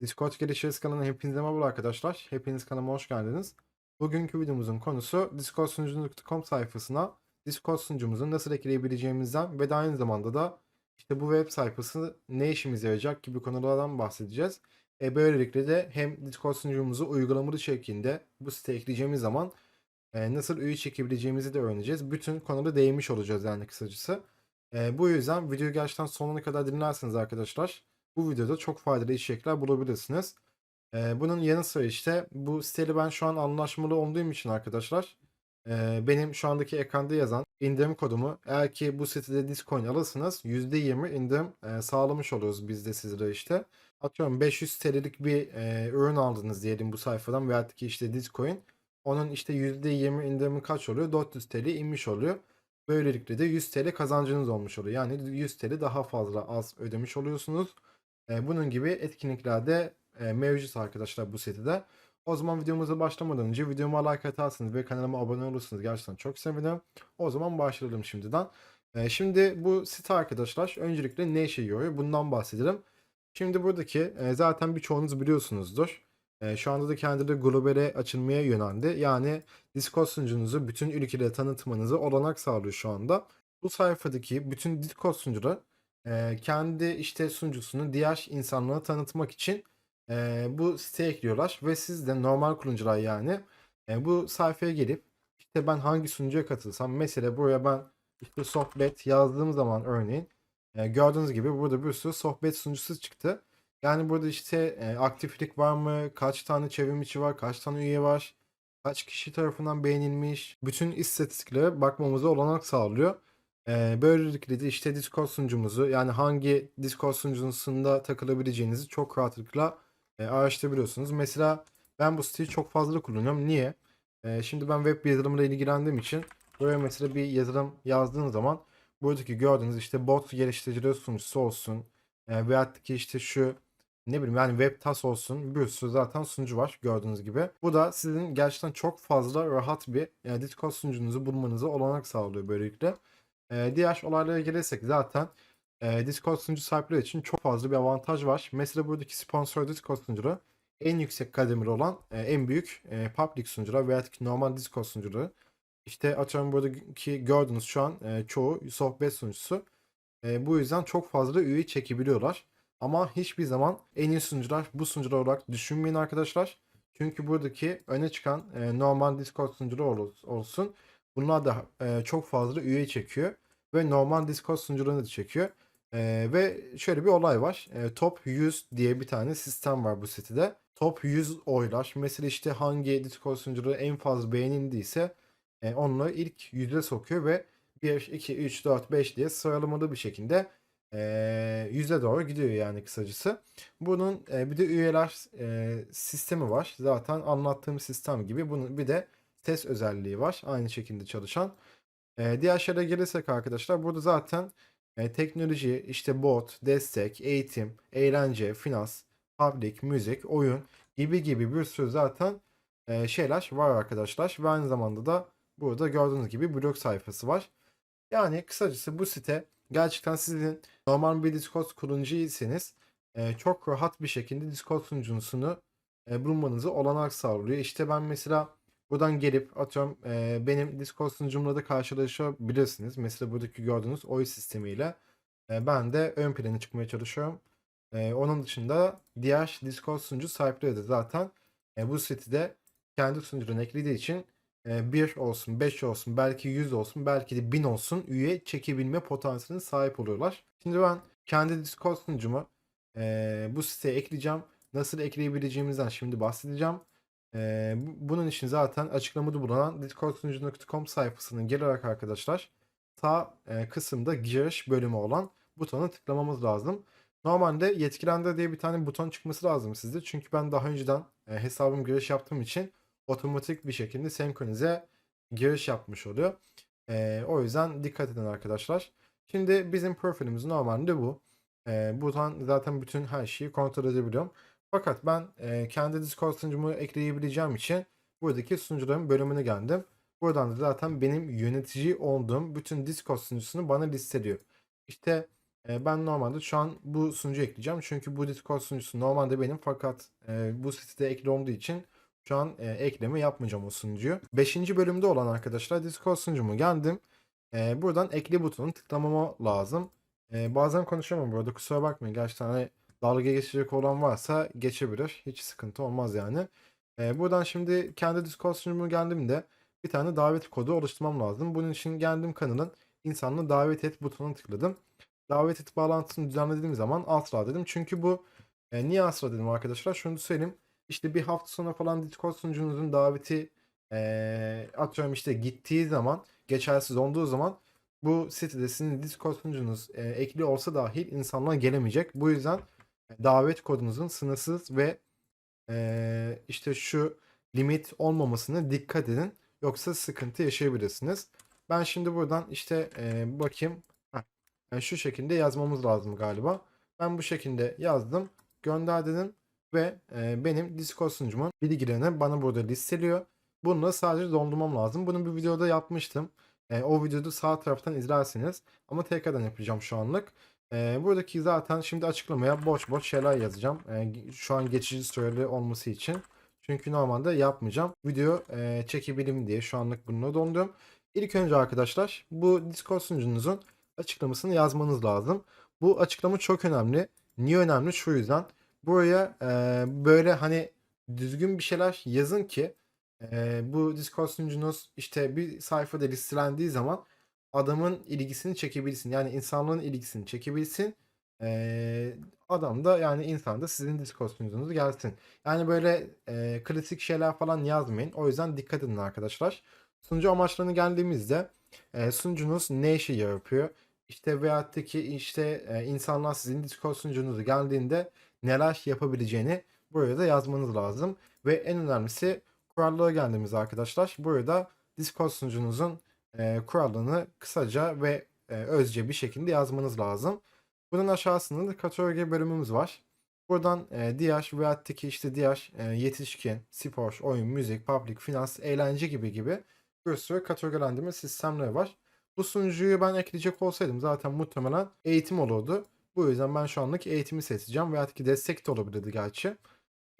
Discord gelişiriz kanalına hepinize merhaba arkadaşlar. Hepiniz kanalıma hoş geldiniz. Bugünkü videomuzun konusu Discord sunucu.com sayfasına Discord sunucumuzu nasıl ekleyebileceğimizden ve aynı zamanda da işte bu web sayfası ne işimize yarayacak gibi konulardan bahsedeceğiz. E böylelikle de hem Discord sunucumuzu uygulamalı şeklinde bu siteye ekleyeceğimiz zaman e, nasıl üye çekebileceğimizi de öğreneceğiz. Bütün konuda değinmiş olacağız yani kısacası. E, bu yüzden videoyu gerçekten sonuna kadar dinlerseniz arkadaşlar bu videoda çok faydalı içerikler bulabilirsiniz. Ee, bunun yanı sıra işte bu siteyle ben şu an anlaşmalı olduğum için arkadaşlar e, benim şu andaki ekranda yazan indirim kodumu eğer ki bu sitede Discoin alırsanız %20 indirim e, sağlamış oluyoruz biz de sizlere işte. Atıyorum 500 TL'lik bir e, ürün aldınız diyelim bu sayfadan veya ki işte Discoin. Onun işte %20 indirimi kaç oluyor? 400 TL inmiş oluyor. Böylelikle de 100 TL kazancınız olmuş oluyor. Yani 100 TL daha fazla az ödemiş oluyorsunuz. E, bunun gibi etkinlikler de e, mevcut arkadaşlar bu sitede. O zaman videomuza başlamadan önce videoma like atarsınız ve kanalıma abone olursanız gerçekten çok sevinirim. O zaman başlayalım şimdiden. E, şimdi bu site arkadaşlar öncelikle ne işe yarıyor bundan bahsedelim. Şimdi buradaki e, zaten birçoğunuz biliyorsunuzdur. E, şu anda da kendileri globale açılmaya yöneldi. Yani Discord sunucunuzu bütün ülkelere tanıtmanızı olanak sağlıyor şu anda. Bu sayfadaki bütün Discord sunucuları Kendi işte sunucusunu diğer insanlara tanıtmak için bu siteye ekliyorlar ve siz de normal kullanıcılar yani bu sayfaya gelip işte ben hangi sunucuya katılsam mesela buraya ben işte sohbet yazdığım zaman örneğin gördüğünüz gibi burada bir sürü sohbet sunucusu çıktı. Yani burada işte aktiflik var mı, kaç tane çevrim içi var, kaç tane üye var, kaç kişi tarafından beğenilmiş, bütün istatistiklere bakmamıza olanak sağlıyor. Eee, böylelikle de işte Discord sunucumuzu yani hangi Discord sunucusunda takılabileceğinizi çok rahatlıkla eee, araştırabiliyorsunuz. Mesela ben bu siteyi çok fazla kullanıyorum. Niye? Eee, şimdi ben web yazılımıyla ilgilendiğim için buraya mesela bir yazılım yazdığım zaman buradaki gördüğünüz işte bot geliştiricileri sunucusu olsun eee veyahut ki işte şu ne bileyim yani WebTas olsun bir sürü zaten sunucu var gördüğünüz gibi. Bu da sizin gerçekten çok fazla rahat bir yani Discord sunucunuzu bulmanızı olanak sağlıyor böylelikle. Eee, diğer olaylara gelirsek zaten eee, Discord sunucu sahipleri için çok fazla bir avantaj var. Mesela buradaki sponsor Discord sunucuları en yüksek kademeli olan eee, en büyük eee, public sunucular veya normal Discord sunucuları. İşte atıyorum buradaki gördüğünüz şu an eee, çoğu sohbet sunucusu. Eee, bu yüzden çok fazla üye çekebiliyorlar. Ama hiçbir zaman en iyi sunucular bu sunucular olarak düşünmeyin arkadaşlar. Çünkü buradaki öne çıkan eee, normal Discord sunucuları ol- olsun. Bunlar da eee, çok fazla üye çekiyor ve normal Discord sunucularını da çekiyor. Eee, ve şöyle bir olay var. Eee, Top 100 diye bir tane sistem var bu sitede. Top 100 oylar. Mesela işte hangi Discord sunucuları en fazla beğenildiyse eee, onları ilk 100'e sokuyor ve 1, 2, 3, 4, 5 diye sıralamalı bir şekilde eee 100'e doğru gidiyor yani kısacası. Bunun eee, bir de üyeler eee, sistemi var. Zaten anlattığım sistem gibi. Bunun bir de ses özelliği var. Aynı şekilde çalışan. Eee, diğer şeylere gelirsek arkadaşlar burada zaten eee, teknoloji, işte bot, destek, eğitim, eğlence, finans, public, müzik, oyun gibi gibi bir sürü zaten eee, şeyler var arkadaşlar. Ve aynı zamanda da burada gördüğünüz gibi blog sayfası var. Yani kısacası bu site gerçekten sizin normal bir Discord kullanıcıysanız eee, çok rahat bir şekilde Discord sunucusunu eee, bulmanızı olanak sağlıyor. İşte ben mesela buradan gelip atıyorum eee, benim Discord sunucumla da karşılaşabilirsiniz. Mesela buradaki gördüğünüz oy sistemiyle eee, ben de ön plana çıkmaya çalışıyorum. Eee, onun dışında diğer Discord sunucu sahipleri de zaten eee, bu sitede kendi sunucularını eklediği için eee, 1 olsun, 5 olsun, belki 100 olsun, belki de 1000 olsun üye çekebilme potansiyeline sahip oluyorlar. Şimdi ben kendi Discord sunucumu eee, bu siteye ekleyeceğim. Nasıl ekleyebileceğimizden şimdi bahsedeceğim. Bu- bunun için zaten açıklamada bulunan discordsunucu.com sayfasına gelerek arkadaşlar sağ eee, kısımda giriş bölümü olan butona tıklamamız lazım. Normalde yetkilendir diye bir tane buton çıkması lazım sizde. Çünkü ben daha önceden eee, hesabım giriş yaptığım için otomatik bir şekilde senkronize giriş yapmış oluyor. Eee, o yüzden dikkat edin arkadaşlar. Şimdi bizim profilimiz normalde bu. Eee, buradan zaten bütün her şeyi kontrol edebiliyorum. Fakat ben eee, kendi Discord sunucumu ekleyebileceğim için buradaki sunucuların bölümüne geldim. Buradan da zaten benim yönetici olduğum bütün Discord sunucusunu bana listeliyor. İşte E, ben normalde şu an bu sunucu ekleyeceğim. Çünkü bu Discord sunucusu normalde benim fakat e, bu sitede ekli olduğu için şu an e, ekleme yapmayacağım o sunucuyu. 5. bölümde olan arkadaşlar Discord sunucumu geldim. E, buradan ekle butonunu tıklamama lazım. E, bazen konuşamam burada kusura bakmayın. Gerçekten hani dalga geçecek olan varsa geçebilir. Hiç sıkıntı olmaz yani. E, buradan şimdi kendi Discord sunucuma geldiğimde bir tane davet kodu oluşturmam lazım. Bunun için geldim kanalın insanını davet et butonuna tıkladım. Davet et bağlantısını düzenlediğim zaman asla dedim. Çünkü bu e, niye asla dedim arkadaşlar? Şunu söyleyeyim. İşte bir hafta sonra falan Discord sunucunuzun daveti e, atıyorum işte gittiği zaman geçersiz olduğu zaman bu sitede sizin Discord sunucunuz e, ekli olsa dahil insanlar gelemeyecek. Bu yüzden davet kodunuzun sınırsız ve e, işte şu limit olmamasına dikkat edin. Yoksa sıkıntı yaşayabilirsiniz. Ben şimdi buradan işte e, bakayım. Heh, şu şekilde yazmamız lazım galiba. Ben bu şekilde yazdım. Gönder dedim. Ve e, benim Discord sunucumun bilgilerini bana burada listeliyor. Bunu da sadece doldurmam lazım. Bunu bir videoda yapmıştım. E, o videoda sağ taraftan izlersiniz. Ama tekrardan yapacağım şu anlık. E, buradaki zaten şimdi açıklamaya boş boş şeyler yazacağım. E, şu an geçici süreli olması için. Çünkü normalde yapmayacağım. Video e, çekebilirim diye şu anlık bunu dondum. İlk önce arkadaşlar bu Discord sunucunuzun açıklamasını yazmanız lazım. Bu açıklama çok önemli. Niye önemli? Şu yüzden. Buraya e, böyle hani düzgün bir şeyler yazın ki e, bu Discord sunucunuz işte bir sayfada listelendiği zaman adamın ilgisini çekebilsin. Yani insanlığın ilgisini çekebilsin. E, adam da yani insan da sizin Discord sunucunuza gelsin. Yani böyle e, klasik şeyler falan yazmayın. O yüzden dikkat edin arkadaşlar. Sunucu amaçlarına geldiğimizde e, sunucunuz ne işe yapıyor? İşte veyahut ki işte e, insanlar sizin Discord sunucunuza geldiğinde neler yapabileceğini buraya da yazmanız lazım. Ve en önemlisi kurallara geldiğimiz arkadaşlar. Burada Discord sunucunuzun e, kurallarını kısaca ve e, özce bir şekilde yazmanız lazım. Bunun aşağısında da kategori bölümümüz var. Buradan e, DH veyahut da ki işte DH e, yetişkin, spor, oyun, müzik, public, finans, eğlence gibi gibi bir sürü kategorilendirme sistemleri var. Bu sunucuyu ben ekleyecek olsaydım zaten muhtemelen eğitim olurdu. Bu yüzden ben şu anlık eğitimi seçeceğim. Veyahut ki destek de olabilirdi gerçi.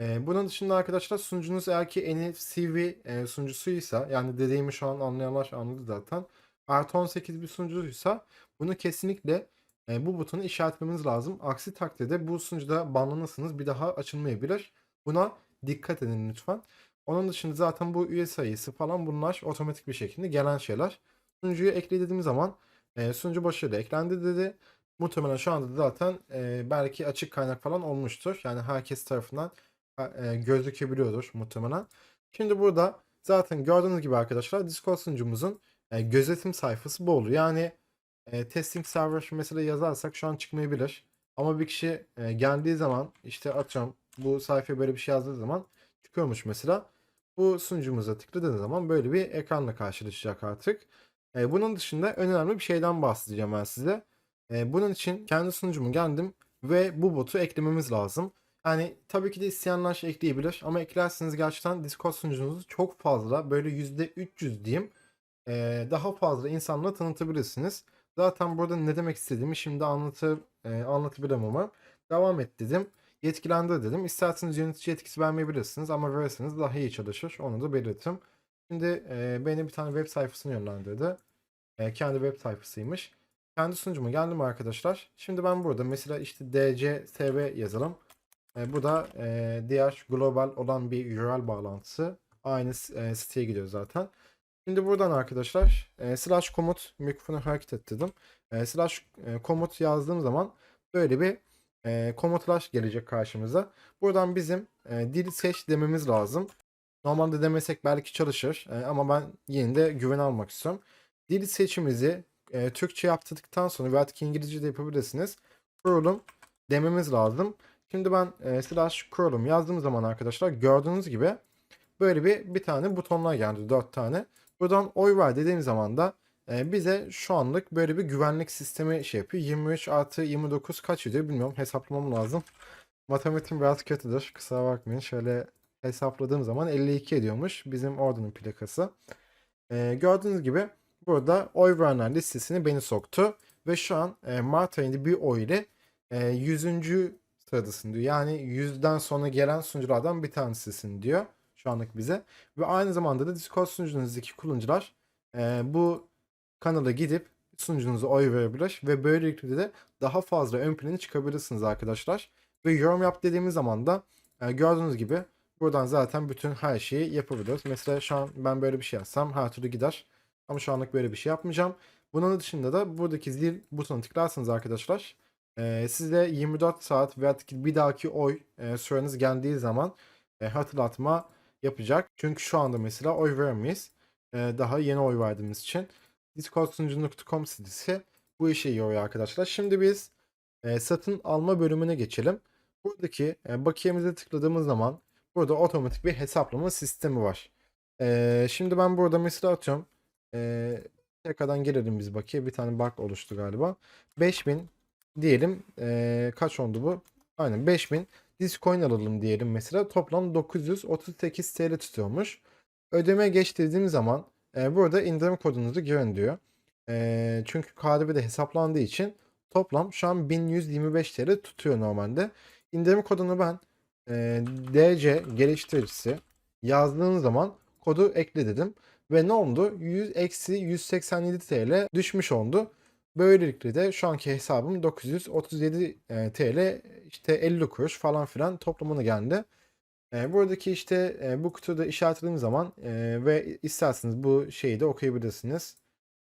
Ee, bunun dışında arkadaşlar sunucunuz eğer ki NFCV e, sunucusuysa yani dediğimi şu an anlayanlar anladı zaten. Artı 18 bir sunucuysa bunu kesinlikle e, bu butonu işaretlemeniz lazım. Aksi takdirde bu sunucuda banlanırsınız bir daha açılmayabilir. Buna dikkat edin lütfen. Onun dışında zaten bu üye sayısı falan bunlar otomatik bir şekilde gelen şeyler. Sunucuyu ekle dediğim zaman e, sunucu başarılı eklendi dedi. Muhtemelen şu anda da zaten e, belki açık kaynak falan olmuştur. Yani herkes tarafından e, gözükebiliyordur muhtemelen. Şimdi burada zaten gördüğünüz gibi arkadaşlar Discord sunucumuzun e, gözetim sayfası bu olur. Yani e, testing server mesela yazarsak şu an çıkmayabilir. Ama bir kişi geldiği zaman işte atıyorum bu sayfaya böyle bir şey yazdığı zaman çıkıyormuş mesela. Bu sunucumuza tıkladığınız zaman böyle bir ekranla karşılaşacak artık. Bunun dışında önemli bir şeyden bahsedeceğim ben size. Bunun için kendi sunucumu geldim ve bu botu eklememiz lazım. Yani tabii ki de isteyenler ekleyebilir ama eklerseniz gerçekten Discord sunucunuzu çok fazla böyle %300 diyeyim daha fazla insanla tanıtabilirsiniz. Zaten burada ne demek istediğimi şimdi anlatır, e, anlatabilirim ama devam et dedim. Yetkilendir dedim. İsterseniz yönetici yetkisi vermeyebilirsiniz ama verirseniz daha iyi çalışır. Onu da belirtim. Şimdi e, beni bir tane web sayfasına yönlendirdi. E, kendi web sayfasıymış. Kendi sunucuma geldim arkadaşlar. Şimdi ben burada mesela işte DCSV yazalım. E, bu da e, diğer global olan bir URL bağlantısı. Aynı e, siteye gidiyor zaten. Şimdi buradan arkadaşlar e, slash komut mikrofonu hareket ettirdim. E, slash e, komut yazdığım zaman böyle bir e, komutlar gelecek karşımıza. Buradan bizim e, dil seç dememiz lazım. Normalde demesek belki çalışır e, ama ben yine de güven almak istiyorum. Dil seçimizi e, Türkçe yaptırdıktan sonra veya ki İngilizce de yapabilirsiniz. Kurulum dememiz lazım. Şimdi ben e, slash kurulum yazdığım zaman arkadaşlar gördüğünüz gibi böyle bir bir tane butonlar geldi. Dört tane. Buradan oy ver dediğim zaman da e, bize şu anlık böyle bir güvenlik sistemi şey yapıyor. 23 artı 29 kaç ediyor bilmiyorum. Hesaplamam lazım. Matematiğim biraz kötüdür. Kusura bakmayın. Şöyle hesapladığım zaman 52 ediyormuş. Bizim ordunun plakası. E, gördüğünüz gibi burada oy verenler listesini beni soktu. Ve şu an e, Mart ayında bir oy ile e, 100. sıradasın diyor. Yani 100'den sonra gelen sunuculardan bir tanesisin diyor şu anlık bize. Ve aynı zamanda da Discord sunucunuzdaki kullanıcılar e, bu kanala gidip sunucunuza oy verebilir ve böylelikle de daha fazla ön plana çıkabilirsiniz arkadaşlar. Ve yorum yap dediğimiz zaman da e, gördüğünüz gibi buradan zaten bütün her şeyi yapabiliyoruz. Mesela şu an ben böyle bir şey yapsam her türlü gider. Ama şu anlık böyle bir şey yapmayacağım. Bunun dışında da buradaki zil butonuna tıklarsınız arkadaşlar. E, size 24 saat veya bir dahaki oy e, süreniz geldiği zaman e, hatırlatma yapacak. Çünkü şu anda mesela oy veremeyiz. E, daha yeni oy verdiğimiz için. Discord.com sitesi bu işe yarıyor arkadaşlar. Şimdi biz e, satın alma bölümüne geçelim. Buradaki e, bakiyemize tıkladığımız zaman burada otomatik bir hesaplama sistemi var. E, şimdi ben burada mesela atıyorum. E, tekrardan gelelim biz bakiye. Bir tane bug oluştu galiba. 5000 diyelim. E, kaç oldu bu? Aynen 5000 Discoin alalım diyelim mesela. Toplam 938 TL tutuyormuş. Ödeme geç dediğim zaman e, burada indirim kodunuzu girin diyor. E, çünkü KDV'de hesaplandığı için toplam şu an 1125 TL tutuyor normalde. İndirim kodunu ben e, DC geliştiricisi yazdığım zaman kodu ekle dedim. Ve ne oldu? 100 eksi 187 TL düşmüş oldu. Böylelikle de şu anki hesabım 937 e, TL işte 50 kuruş falan filan toplamına geldi. E, buradaki işte e, bu kutuda işaretlediğim zaman e, ve isterseniz bu şeyi de okuyabilirsiniz.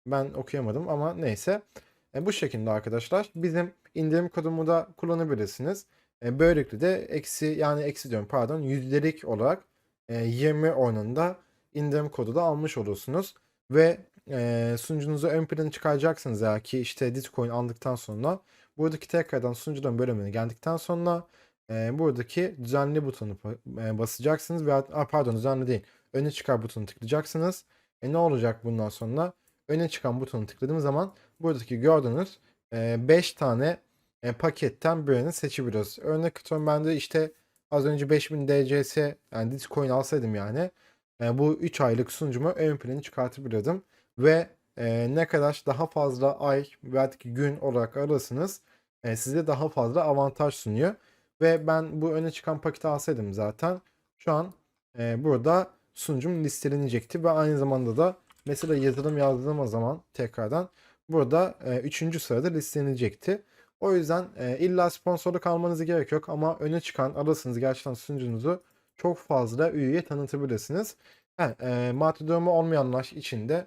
Ben okuyamadım ama neyse. E, bu şekilde arkadaşlar bizim indirim kodumu da kullanabilirsiniz. E, böylelikle de eksi yani eksi diyorum pardon yüzdelik olarak e, 20 oranında indirim kodu da almış olursunuz. Ve e, sunucunuzu ön plana çıkaracaksınız eğer ki işte Bitcoin aldıktan sonra buradaki tekrardan sunucuların bölümüne geldikten sonra e, buradaki düzenli butonu e, basacaksınız veya a, pardon düzenli değil öne çıkar butonu tıklayacaksınız. E, ne olacak bundan sonra? Öne çıkan butonu tıkladığım zaman buradaki gördüğünüz 5 tane e, paketten birini seçebiliyoruz. Örnek atıyorum ben de işte az önce 5000 DCS yani Bitcoin alsaydım yani e, bu 3 aylık sunucumu ön plana çıkartabiliyordum. Ve e, ne kadar daha fazla ay veya gün olarak arasınız e, size daha fazla avantaj sunuyor. Ve ben bu öne çıkan paketi alsaydım zaten şu an e, burada sunucum listelenecekti ve aynı zamanda da mesela yazılım yazdığım zaman tekrardan burada 3. E, sırada listelenecekti. O yüzden e, illa sponsorluk almanıza gerek yok ama öne çıkan alırsınız gerçekten sunucunuzu çok fazla üyeye tanıtabilirsiniz. He, e, maddi durumu olmayanlar için de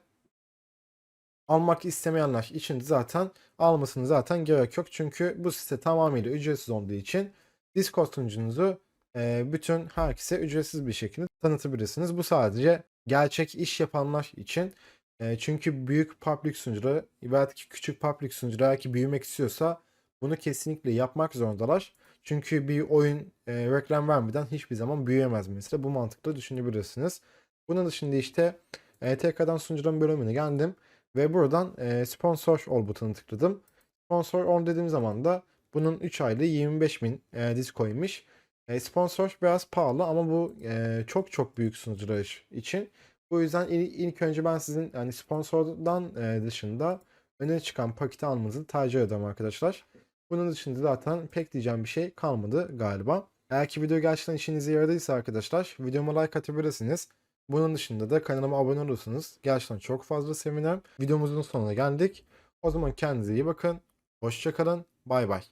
almak istemeyenler için zaten almasını zaten gerek yok. Çünkü bu site tamamıyla ücretsiz olduğu için Discord sunucunuzu e, bütün herkese ücretsiz bir şekilde tanıtabilirsiniz. Bu sadece gerçek iş yapanlar için. E, çünkü büyük public sunucuları belki küçük public sunucular ki büyümek istiyorsa bunu kesinlikle yapmak zorundalar. Çünkü bir oyun e, reklam vermeden hiçbir zaman büyüyemez mesela. Bu mantıkla düşünebilirsiniz. Bunun dışında işte e, tekrardan sunucuların bölümüne geldim. Ve buradan e, sponsor ol butonuna tıkladım. Sponsor ol dediğim zaman da bunun 3 aylığı 25 bin e, Discoin'miş. E, sponsor biraz pahalı ama bu e, çok çok büyük sunucular için. Bu yüzden ilk, ilk önce ben sizin yani sponsordan e, dışında öne çıkan paketi almanızı tercih ederim arkadaşlar. Bunun dışında zaten pek diyeceğim bir şey kalmadı galiba. Eğer ki video gerçekten işinize yaradıysa arkadaşlar videoma like atabilirsiniz. Bunun dışında da kanalıma abone olursanız gerçekten çok fazla sevinirim. Videomuzun sonuna geldik. O zaman kendinize iyi bakın. Hoşçakalın. Bay bay.